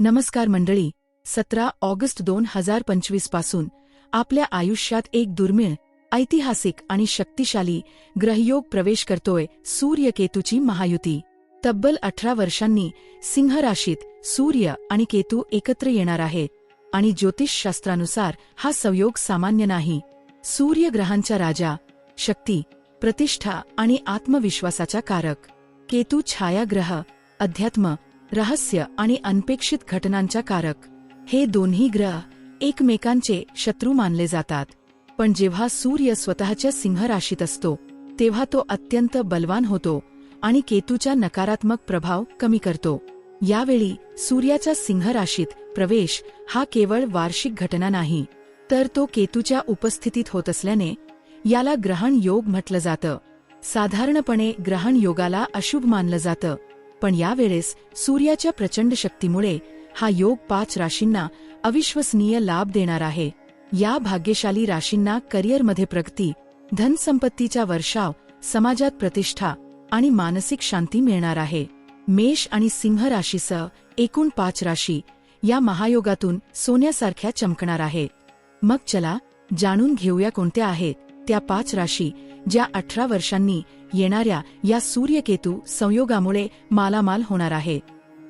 नमस्कार मंडळी सतरा ऑगस्ट दोन हजार पंचवीसपासून आपल्या आयुष्यात एक दुर्मिळ ऐतिहासिक आणि शक्तिशाली ग्रहयोग प्रवेश करतोय सूर्य-केतूची महायुती. तब्बल अठरा वर्षांनी सिंह राशीत सूर्य आणि केतू एकत्र येणार आहेत आणि ज्योतिषशास्त्रानुसार हा संयोग सामान्य नाही. सूर्यग्रहांच्या राजा शक्ती प्रतिष्ठा आणि आत्मविश्वासाचा कारक. केतू छायाग्रह अध्यात्म रहस्य आणि अनपेक्षित घटनांच्या कारक. हे दोन्ही ग्रह एकमेकांचे शत्रू मानले जातात. पण जेव्हा सूर्य स्वतःच्या सिंह राशीत असतो तेव्हा तो अत्यंत बलवान होतो आणि केतूचा नकारात्मक प्रभाव कमी करतो. यावेळी सूर्याच्या सिंह राशीत प्रवेश हा केवळ वार्षिक घटना नाही तर तो केतूच्या उपस्थितीत होत असल्याने याला ग्रहण योग म्हटलं जातं. साधारणपणे ग्रहण योगाला अशुभ मानलं जातं. पण यावेळेस सूर्याच्या प्रचंड शक्तीमुळे हा योग पाच राशींना अविश्वसनीय लाभ देणार आहे. या भाग्यशाली राशींना करिअरमध्ये प्रगती धनसंपत्तीचा वर्षाव समाजात प्रतिष्ठा आणि मानसिक शांती मिळणार आहे. मेष आणि सिंह राशीसह एकूण पाच राशी या महायोगातून सोन्यासारख्या चमकणार आहे. मग चला जाणून घेऊया कोणत्या आहेत. त्या पाच राशी ज्या अठरा वर्षांनी येणाऱ्या या सूर्यकेतू संयोगामुळे मालामाल होणार आहे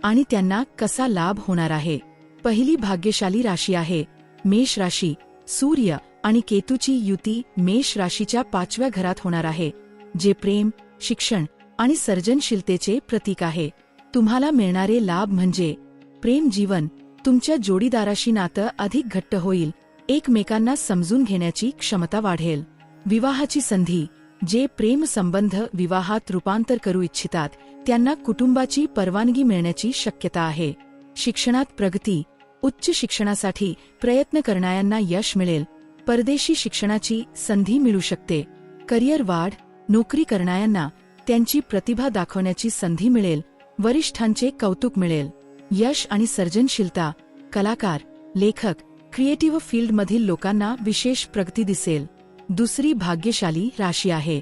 आणि त्यांना कसा लाभ होणार आहे? पहिली भाग्यशाली राशी आहे मेष राशी. सूर्य आणि केतूची युती मेष राशीच्या पाचव्या घरात होणार आहे जे प्रेम शिक्षण आणि सर्जनशीलतेचे प्रतीक आहे. तुम्हाला मिळणारे लाभ म्हणजे प्रेम जीवन तुमच्या जोडीदाराशी नातं अधिक घट्ट होईल एकमेकांना समजून घेण्याची क्षमता वाढेल. विवाहाची संधी जे प्रेम संबंध विवाहात रूपांतर करू इच्छितात त्यांना कुटुंबाची परवानगी मिळण्याची शक्यता आहे. शिक्षणात प्रगती उच्च शिक्षणासाठी प्रयत्न करणाऱ्यांना यश मिळेल. परदेशी शिक्षणाची संधी मिळू शकते. करिअर वाढ नोकरी करणाऱ्यांना त्यांची प्रतिभा दाखवण्याची संधी मिळेल. वरिष्ठांचे कौतुक मिळेल. यश आणि सर्जनशीलता कलाकार लेखक क्रिएटिव्ह फील्डमधील लोकांना विशेष प्रगती दिसेल. दुसरी भाग्यशाली राशी आहे.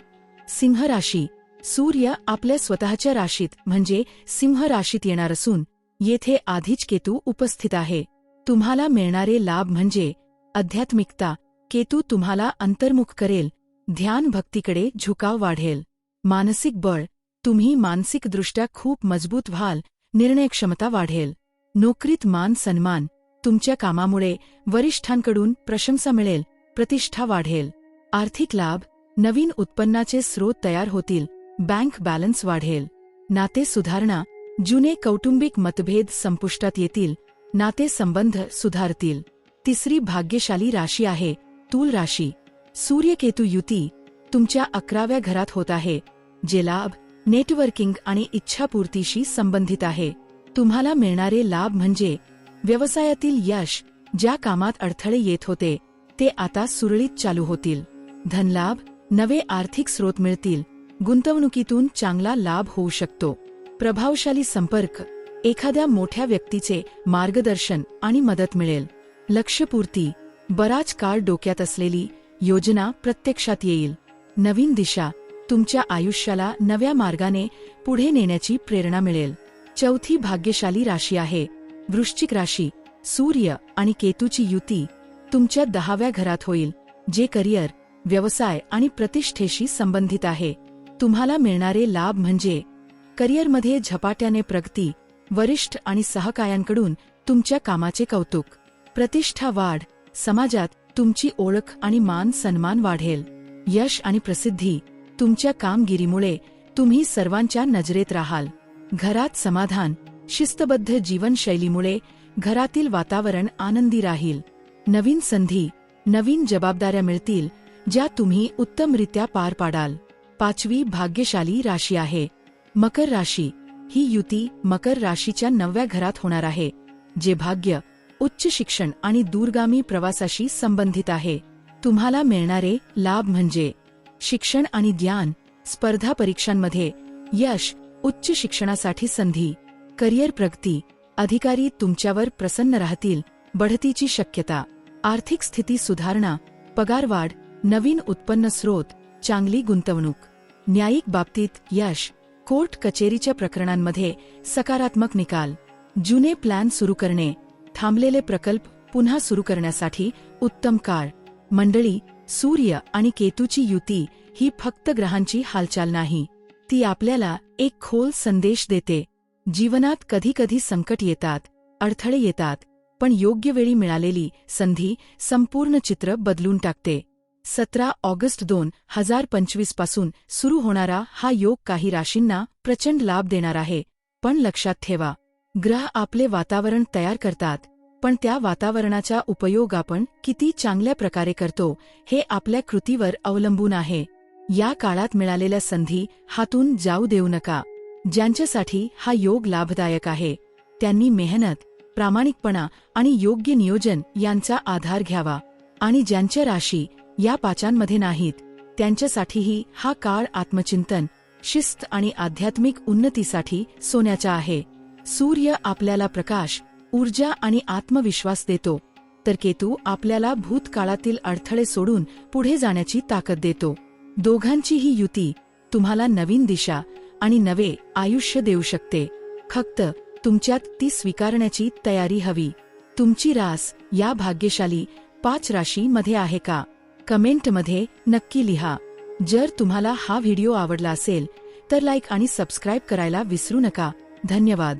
सिंह राशी. सूर्य आपल्या स्वतःच्या राशीत म्हणजे सिंह राशीत येणार असून येथे आधीच केतू उपस्थित आहे. तुम्हाला मिळणारे लाभ म्हणजे आध्यात्मिकता. केतू तुम्हाला अंतर्मुख करेल. ध्यान भक्तीकडे झुकाव वाढेल. मानसिक बळ. तुम्ही मानसिकदृष्ट्या खूप मजबूत व्हाल. निर्णयक्षमता वाढेल. नोकरीत मान सन्मान. तुमच्या कामामुळे वरिष्ठांकडून प्रशंसा मिळेल. प्रतिष्ठा वाढेल. आर्थिक लाभ नवीन उत्पन्नाचे स्रोत तयार होतील बँक बॅलन्स वाढेल. नाते सुधारणा जुने कौटुंबिक मतभेद संपुष्टात येतील नाते संबंध सुधारतील. तिसरी भाग्यशाली राशी आहे तूल राशी. सूर्यकेतू युती तुमच्या अकराव्या घरात होत आहे जे लाभ नेटवर्किंग आणि इच्छापूर्तीशी संबंधित आहे. तुम्हाला मिळणारे लाभ म्हणजे व्यवसायातील यश ज्या कामात अडथळे येत होते ते आता सुरळीत चालू होतील. धनलाभ नवे आर्थिक स्रोत मिळतील. गुंतवणुकीतून चांगला लाभ होऊ शकतो. प्रभावशाली संपर्क. एखाद्या मोठ्या व्यक्तीचे मार्गदर्शन आणि मदत मिळेल. लक्ष्यपूर्ती. बराच काळ डोक्यात असलेली योजना प्रत्यक्षात येईल. नवीन दिशा. तुमच्या आयुष्याला नव्या मार्गाने पुढे नेण्याची प्रेरणा मिळेल. चौथी भाग्यशाली राशी आहे. वृश्चिक राशी. सूर्य आणि केतूची युती तुमच्या दहाव्या घरात होईल. जे करिअर व्यवसाय आणि प्रतिष्ठेशी संबंधित आहे. तुम्हाला मिळणारे लाभ म्हणजे करिअरमध्ये झपाट्याने प्रगती वरिष्ठ आणि सहकायांकडून तुमच्या कामाचे कौतुक. प्रतिष्ठा वाढ. समाजात तुमची ओळख आणि मान सन्मान वाढेल. यश आणि प्रसिद्धी. तुमच्या कामगिरीमुळे तुम्ही सर्वांच्या नजरेत राहाल. घरात समाधान. शिस्तबद्ध जीवनशैलीमुळे घरातील वातावरण आनंदी राहील. नवीन संधी. नवीन जबाबदाऱ्या मिळतील. ज्या तुम्ही उत्तमरित्या पार पाडाल. पाचवी भाग्यशाली राशी आहे. मकर राशी. ही युती मकर राशीच्या नवव्या घरात होणार आहे. जे भाग्य उच्च शिक्षण आणि दूरगामी प्रवासाशी संबंधित आहे. तुम्हाला मिळणारे लाभ म्हणजे शिक्षण आणि ज्ञान स्पर्धा परीक्षांमध्ये यश उच्च शिक्षणासाठी संधी करिअर प्रगती अधिकारी तुमच्यावर प्रसन्न राहतील बढतीची शक्यता आर्थिक स्थिती सुधारणा पगारवाढ नवीन उत्पन्न स्रोत चांगली गुंतवणूक. न्यायिक बाबतीत यश कोर्ट कचेरीच्या प्रकरणांमध्ये सकारात्मक निकाल. जुने प्लॅन सुरू करणे थांबलेले प्रकल्प पुन्हा सुरू करण्यासाठी उत्तम काळ. मंडळी सूर्य आणि केतूची युती ही फक्त ग्रहांची हालचाल नाही ती आपल्याला एक खोल संदेश देते. जीवनात कधीकधी संकट येतात अडथळे येतात पण योग्य वेळी मिळालेली संधी संपूर्ण चित्र बदलून टाकते. सतरा ऑगस्ट दोन हजार पंचवीसपासून सुरू होणारा हा योग काही राशींना प्रचंड लाभ देणार आहे. पण लक्षात ठेवा ग्रह आपले वातावरण तयार करतात पण त्या वातावरणाचा उपयोग आपण किती चांगल्या प्रकारे करतो हे आपल्या कृतीवर अवलंबून आहे. या काळात मिळालेल्या संधी हातून जाऊ देऊ नका. ज्यांच्यासाठी हा योग लाभदायक आहे त्यांनी मेहनत प्रामाणिकपणा आणि योग्य नियोजन यांचा आधार घ्यावा आणि ज्यांच्या राशी या पाचांमध्ये नाहीत. त्यांच्यासाठीही हा काळ आत्मचिंतन शिस्त आणि आध्यात्मिक उन्नतीसाठी सोन्याचा आहे. सूर्य आपल्याला प्रकाश ऊर्जा आणि आत्मविश्वास देतो. तर केतू आपल्याला भूतकाळातील अडथळे सोडून पुढे जाण्याची ताकद देतो. दोघांची ही युती तुम्हाला नवीन दिशा आणि नवे आयुष्य देऊ शकते. फक्त तुमच्यात ती स्वीकारण्याची तयारी हवी. तुमची रास या भाग्यशाली पाच राशी मध्ये आहे का? कमेंटमध्ये नक्की लिहा. जर तुम्हाला हा व्हिडिओ आवडला असेल तर लाईक आणि सबस्क्राईब करायला विसरू नका. धन्यवाद.